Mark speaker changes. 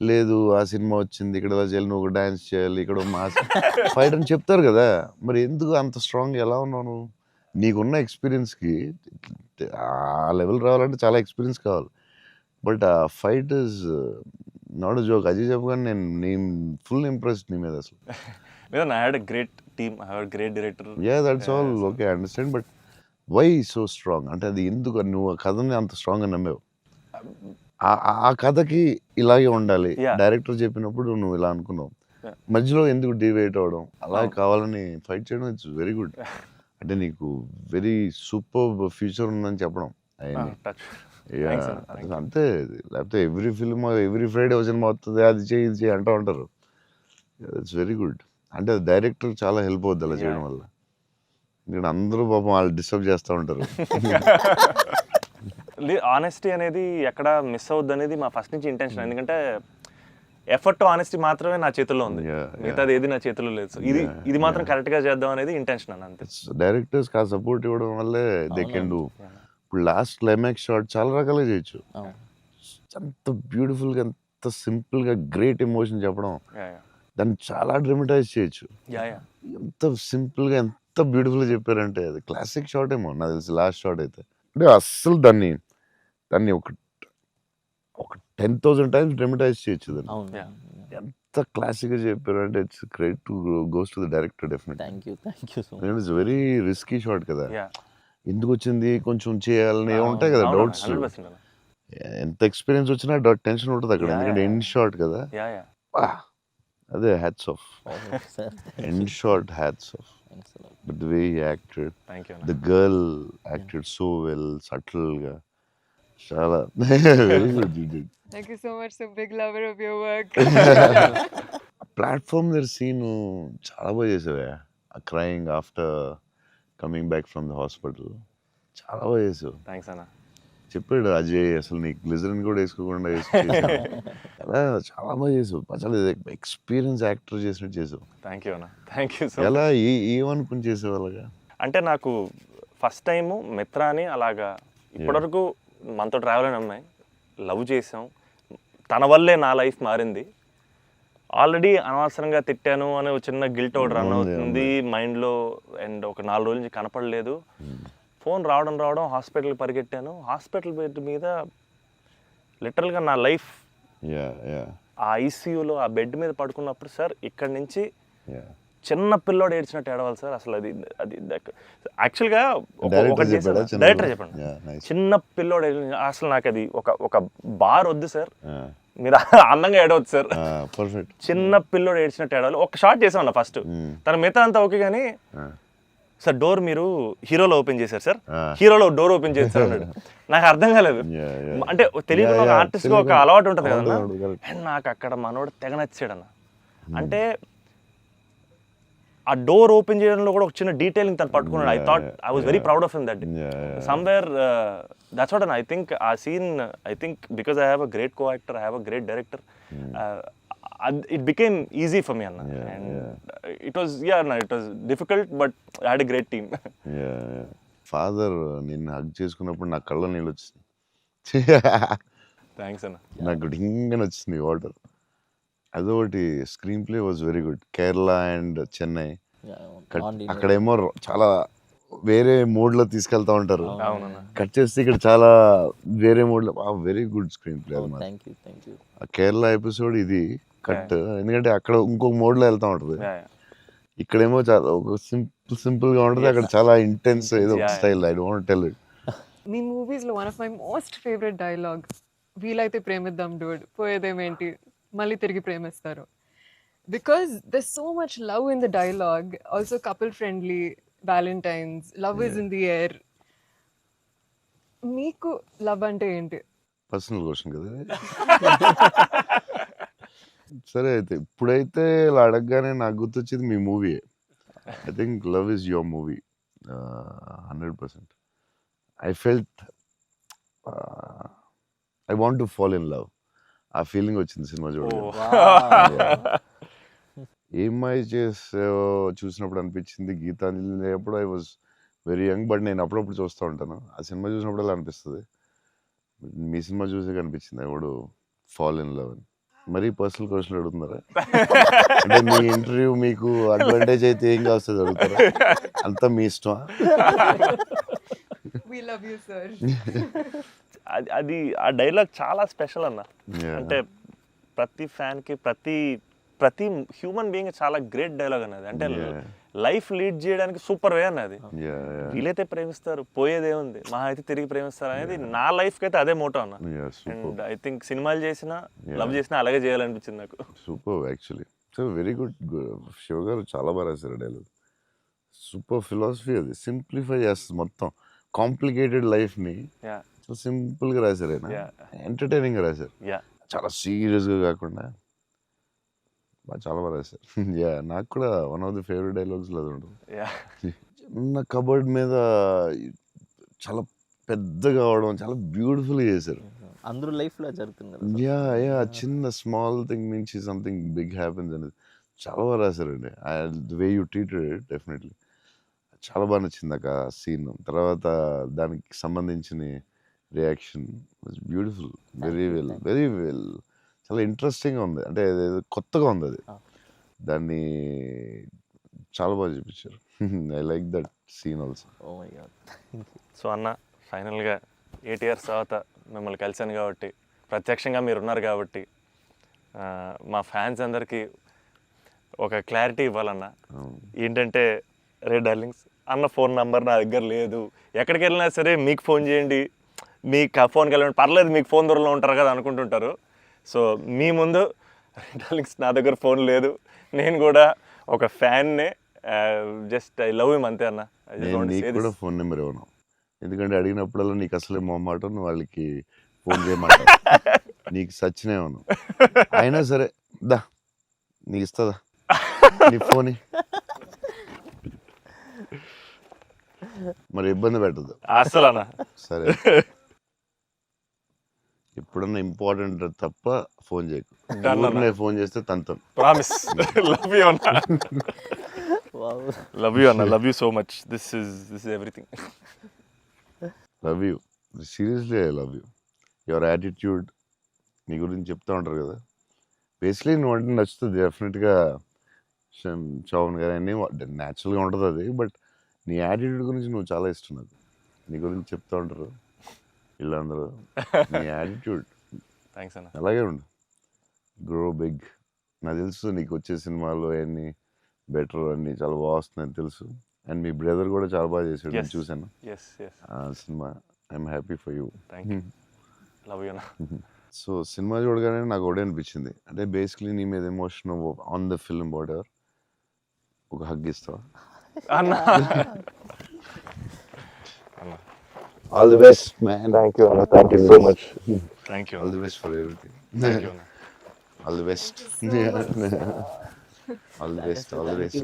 Speaker 1: లేదు ఆ సినిమా వచ్చింది ఇక్కడ ఇలా చేయాలి నువ్వు డాన్స్ చేయాలి ఇక్కడ మాస్ ఫైట్ అని చెప్తారు కదా. మరి ఎందుకు అంత స్ట్రాంగ్ ఎలా ఉన్నావు నువ్వు? నీకున్న ఎక్స్పీరియన్స్కి ఆ లెవెల్ రావాలంటే చాలా ఎక్స్పీరియన్స్ కావాలి. బట్ ఆ fight is not joke Ajay చెప్పగానే నేను నేను ఫుల్ ఇంప్రెస్డ్ నీ మీద అసలు. బట్ వై సో స్ట్రాంగ్ అంటే అది ఎందుకు? నువ్వు ఆ కథని అంత స్ట్రాంగ్గా నమ్మావు? ఆ- కథకి ఇలాగే ఉండాలి. డైరెక్టర్ చెప్పినప్పుడు నువ్వు ఇలా అనుకున్నావు. మధ్యలో ఎందుకు డివేట్ అవడం? అలా. కావాలని ఫైట్ చేయడం ఇట్స్ వెరీ గుడ్. అంటే నీకు వెరీ సూపర్ ఫ్యూచర్ ఉందని చెప్పడం. అంతే. లేకపోతే every film every Friday cinema వస్తుంది అది చేయి ఇది చేయి అంటూ ఉంటారు. ఇట్స్ వెరీ గుడ్ అంటే డైరెక్టర్ చాలా హెల్ప్ అవుద్ది అలా చేయడం. వల్ల. ఇక్కడ అందరూ పాపం వాళ్ళు డిస్టర్బ్ చేస్తూ ఉంటారు.
Speaker 2: ఆనెస్టీ అనేది ఎక్కడ మిస్ అవుద్ది అనేది మా ఫస్ట్ నుంచి ఇంటెన్షన్ ఎందుకంటే ఎఫర్ట్ ఆనెస్టీ మాత్రమే నా చేతుల్లో ఉంది. మిగతాది ఏది నా చేతుల్లో లేదు ఇది ఇది మాత్రం. కరెక్ట్గా చేద్దాం అనేది ఇంటెన్షన్ అని అంతే
Speaker 1: డైరెక్టర్స్ కా సపోర్ట్ ఇవ్వడం వల్లే దే కెన్ డూ. ఇప్పుడు లాస్ట్ క్లైమాక్స్ షాట్ చాలా రకాలుగా చేయొచ్చు
Speaker 3: అవును.
Speaker 1: ఎంత బ్యూటిఫుల్గా ఎంత సింపుల్గా గ్రేట్ ఎమోషన్ చెప్పడం. దాన్ని చాలా డ్రమటైజ్ చేయొచ్చు. ఎంత సింపుల్గా ఎంత బ్యూటిఫుల్గా చెప్పారంటే అది క్లాసిక్ షాట్ ఏమో నాకు తెలిసి లాస్ట్ షాట్ అయితే అంటే అస్సలు దాన్ని దాన్ని ఒక ఒక టెన్ థౌసండ్ టైమ్స్ డ్రమటైజ్ చేయొచ్చు దాన్ని. ఎంత క్లాసిక్గా చెప్పారు అంటే it's credit to goes to the director definite
Speaker 3: thank you thank you so much
Speaker 1: it's very risky shot కదా. ఎందుకు వచ్చింది? కొంచెం చేయాలని ఉంటాయి కదా డౌట్స్
Speaker 2: 100% అన్న.
Speaker 1: ఎంత ఎక్స్పీరియన్స్ వచ్చినా టెన్షన్ ఉంటుంది అక్కడ. ఎందుకంటే. ఎండ్ షాట్ కదా. అదే hats off end shot hats off but the way acted. The girl acted so well సటిల్గా చాలా very good you did
Speaker 4: Thank you so much. So big lover of your work.
Speaker 1: Platform దగ్గర scene చాలా బాగా చేసావే crying after coming back from the hospital చాలా బాగా చేసావు.
Speaker 2: Thanks అన్న.
Speaker 1: చెప్పాడు అజయ్ అసలు నీకు గ్లిజరిన్ కూడా వేసుకోకుండా వేసి చేసావు. చాలా బాగా చేసావు. చాలా ఎక్స్పీరియన్స్ యాక్టర్ చేసినట్టు చేసావు.
Speaker 2: థ్యాంక్ యూ అన్న. థ్యాంక్ యూ సో
Speaker 1: ఎలా ఏ ఏమనుకుని చేసావు అలాగా?
Speaker 2: అంటే నాకు ఫస్ట్ టైం మిత్రాని అలాగా ఇప్పటివరకు మనతో ట్రావెల్ అయిన అమ్మాయి లవ్ చేసాం. తన వల్లే నా లైఫ్ మారింది. ఆల్రెడీ అనవసరంగా తిట్టాను అనే ఒక చిన్న గిల్ట్ ఒకటి రన్ అవుతుంది మైండ్లో అండ్ ఒక నాలుగు రోజుల నుంచి కనపడలేదు. ఫోన్ రావడం రావడం హాస్పిటల్కి పరిగెట్టాను. హాస్పిటల్ బెడ్ మీద లిటరల్గా నా లైఫ్ ఆ ఐసీయూలో ఆ బెడ్ మీద పడుకున్నప్పుడు సార్ ఇక్కడి నుంచి చిన్న పిల్లోడు ఏడ్చినట్టు ఏడవాలి సార్. అసలు అది అది యాక్చువల్గా డైరెక్టర్? చెప్పండి. చిన్న పిల్లోడు. అసలు నాకు అది ఒక ఒక బార్ వద్దు సార్. మీరు అందంగా ఏడవద్దు సార్.
Speaker 1: పర్ఫెక్ట్
Speaker 2: చిన్న పిల్లోడు ఏడ్చినట్టు ఏడవాలి. ఒక షాట్ చేసామన్న ఫస్ట్.
Speaker 1: Mm.
Speaker 2: తన మిగతా అంతా ఓకే కానీ సార్ డోర్ మీరు హీరోలో ఓపెన్ చేశారు సార్. హీరోలో డోర్ ఓపెన్ చేశారు అన్నాడు నాకు అర్థం కాలేదు. అంటే
Speaker 1: Yeah,
Speaker 2: ఒక ఆర్టిస్ట్ ఒక. అలవాటు ఉంటుంది కదా. అండ్ నాకు అక్కడ మనోడు తెగ నచ్చాడన్న అంటే ఆ డోర్ ఓపెన్ చేయడంలో కూడా ఒక చిన్న డీటెయిలింగ్ తను పట్టుకున్నాడు I thought I was very. Proud of him that. Somewhere that's what I think ఆ scene I think because I have a great co actor I have a great director it became easy for me అన్న.
Speaker 1: Yeah,
Speaker 2: and
Speaker 1: yeah.
Speaker 2: It was yeah అన్న it was difficult but had a great team
Speaker 1: father నిన్ను hug చేసుకున్నప్పుడు నా కళ్ళ నీళ్ళు వచ్చింది
Speaker 2: thanks అన్న.
Speaker 1: నాకు డింగని వచ్చింది వాటర్. అదొకటి screenplay was very good Kerala and Chennai అక్కడేమో చాలా వేరే మోడ్లో తీసుకెళ్తా ఉంటారు.
Speaker 2: అవునన్న
Speaker 1: కట్ చేస్తే ఇక్కడ చాలా వేరే మోడ్లో very good screenplay Kerala episode ఇది కట్ ఎందుకంటే అక్కడ ఇంకొక మోడ్లో వెళ్తా ఉంటది. ఇక్కడేమో చాలా ఒక సింపుల్ సింపుల్గా ఉంటది అక్కడ చాలా ఇంటెన్స్ ఏదో
Speaker 2: yeah.
Speaker 1: Style. I don't tell it
Speaker 4: మీ మూవీస్లో one of my most favourite dialogue వీలైతే ప్రేమిద్దాం డూడ్ పోయేదేమేంటి? మళ్ళీ తిరిగి ప్రేమిస్తారు. Because there so much love in the dialogue also couple friendly valentine's love is in the air మీకు love అంటే ఏంటి?
Speaker 1: పర్సనల్ క్వశ్చన్ కదా? సరే అయితే ఇప్పుడైతే ఇలా అడగగానే నాకు గుర్తొచ్చేది మీ movie. I think love is your movie hundred percent. I felt I want to fall in love ఆ ఫీలింగ్ వచ్చింది సినిమా చూడగానే. ఏమై చేసావో చూసినప్పుడు అనిపించింది గీతాంజలి అప్పుడు I was very young but నేను అప్పుడప్పుడు చూస్తూ ఉంటాను. ఆ సినిమా చూసినప్పుడు అలా అనిపిస్తుంది? మీ సినిమా చూసే కనిపించింది? I would fall in love అని? మరీ పర్సనల్ క్వశ్చన్ అడుగుతున్నారా అంటే మీ ఇంటర్వ్యూ మీకు అడ్వాంటేజ్ అయితే ఏం కావస్తుంది అడుగుతారా అంతా మీ ఇష్టం.
Speaker 2: అది అది ఆ డైలాగ్ చాలా స్పెషల్ అన్న. అంటే ప్రతి ఫ్యాన్కి ప్రతి ప్రతి హ్యూమన్ బీయింగ్ చాలా గ్రేట్ డైలాగ్ అన్నది అంటే. లైఫ్ లీడ్ చేయడానికి సూపర్ వే అన్నది. వీలైతే ప్రేమిస్తారు పోయేదే ఉంది మా అయితే తిరిగి ప్రేమిస్తారు అనేది నా లైఫ్కి అయితే అదే మోటో అన్న. అండ్ ఐ థింక్ సినిమాలు చేసినా లవ్ చేసినా అలాగే చేయాలనిపించింది నాకు.
Speaker 1: Super actually so very good Siva garu చాలా బాగా రాశారు డైలాగ్ సూపర్ ఫిలాసఫీ అది. సింప్లిఫై చేస్తుంది మొత్తం. కాంప్లికేటెడ్ లైఫ్ని
Speaker 2: యా
Speaker 1: సో సింపుల్గా రాశారు ఆయన. ఎంటర్టైనింగ్ రాశారు.
Speaker 2: యా
Speaker 1: చాలా సీరియస్గా కాకుండా చాలా బాగా రాశారు. యా నాకు కూడా one of the favourite dialogues అది ఉంటుంది.
Speaker 2: యా
Speaker 1: చిన్న కబర్డ్ మీద చాలా పెద్దగా అవడం చాలా బ్యూటిఫుల్గా చేశారు.
Speaker 3: అందరూ లైఫ్లో జరుగుతుంది కదా
Speaker 1: యా యా చిన్న స్మాల్ థింగ్ నుంచి సంథింగ్ బిగ్ హ్యాపెన్స్ అనేది చాలా బాగా రాశారండి. The way you treated it definitely చాలా బాగా నచ్చింది ఆ సీన్ తర్వాత దానికి సంబంధించిన reaction beautiful very well very well చాలా ఇంట్రెస్టింగ్గా ఉంది. అంటే కొత్తగా ఉంది అది. దాన్ని చాలా బాగా చూపించారు. I like that scene also
Speaker 2: so అన్న ఫైనల్గా ఎయిట్ ఇయర్స్ తర్వాత మిమ్మల్ని కలిశాను కాబట్టి ప్రత్యక్షంగా మీరు ఉన్నారు కాబట్టి మా ఫ్యాన్స్ అందరికీ ఒక క్లారిటీ ఇవ్వాలన్న. ఏంటంటే రే డార్లింగ్స్ అన్న ఫోన్ నంబర్ నా దగ్గర లేదు. ఎక్కడికి వెళ్ళినా సరే మీకు ఫోన్ చేయండి. మీకు ఫోన్కి వెళ్ళండి. పర్లేదు మీకు ఫోన్ దూరంలో ఉంటారు కదా అనుకుంటుంటారు. సో మీ ముందు డార్లింగ్స్ నా దగ్గర ఫోన్ లేదు. నేను కూడా ఒక ఫ్యాన్నే జస్ట్ ఐ లవ్ హిమ్ అంతే అన్న.
Speaker 1: కూడా. ఫోన్ నెంబర్ ఇవ్వను. ఎందుకంటే అడిగినప్పుడల్లా నీకు అసలే మొహమాటం వాళ్ళకి ఫోన్ చేయమంటావు నీకు సచ్చినే ఇవ్వను. అయినా సరే దా నీకు ఇస్తుందా నీ ఫోన్. మరి ఇబ్బంది పెట్టదు
Speaker 2: అసలు అన్న
Speaker 1: సరే. ఎప్పుడన్నా ఇంపార్టెంట్ తప్ప ఫోన్ చేయకు. ఫోన్ చేస్తే తంతం.
Speaker 2: ప్రామిస్ లవ్ యూ అన్న.
Speaker 3: వావ్
Speaker 2: లవ్ యూ అన్న. Love you so much this is this is everything
Speaker 1: love you seriously I love you your attitude నీ గురించి చెప్తా ఉంటారు కదా. బేసిక్లీ నువ్వు అంటే నచ్చుతుంది. డెఫినెట్గా చౌన్ గారు అన్నీ న్యాచురల్గా ఉంటుంది అది. బట్ నీ యాటిట్యూడ్ గురించి నువ్వు చాలా ఇష్టం నాకు. నీ గురించి చెప్తా ఉంటారు. వీళ్ళందరూ నీ యాటిట్యూడ్
Speaker 2: థ్యాంక్స్ అన్న.
Speaker 1: అలాగే ఉండు. గ్రో బిగ్ నాకు తెలుసు నీకు వచ్చే సినిమాలు అవన్నీ బెటర్ అన్నీ చాలా బాగా వస్తున్నాయని తెలుసు. అండ్ మీ బ్రదర్ కూడా చాలా బాగా చేశాడు నేను. చూశాను. Cinema I'm happy for you
Speaker 2: love you అన్న.
Speaker 1: సో సినిమా చూడగానే నాకు ఒకటే అనిపించింది. అంటే బేసిక్లీ నీ మీద emotion on the film whatever ఒక హగ్ ఇస్తావా?
Speaker 2: అన్న.
Speaker 1: All the best, man.
Speaker 2: Thank you, Anna. Thank you so much. Thank you.
Speaker 1: All the best for everything.
Speaker 2: Thank you. All
Speaker 1: the best. Yeah. All the best. All the best.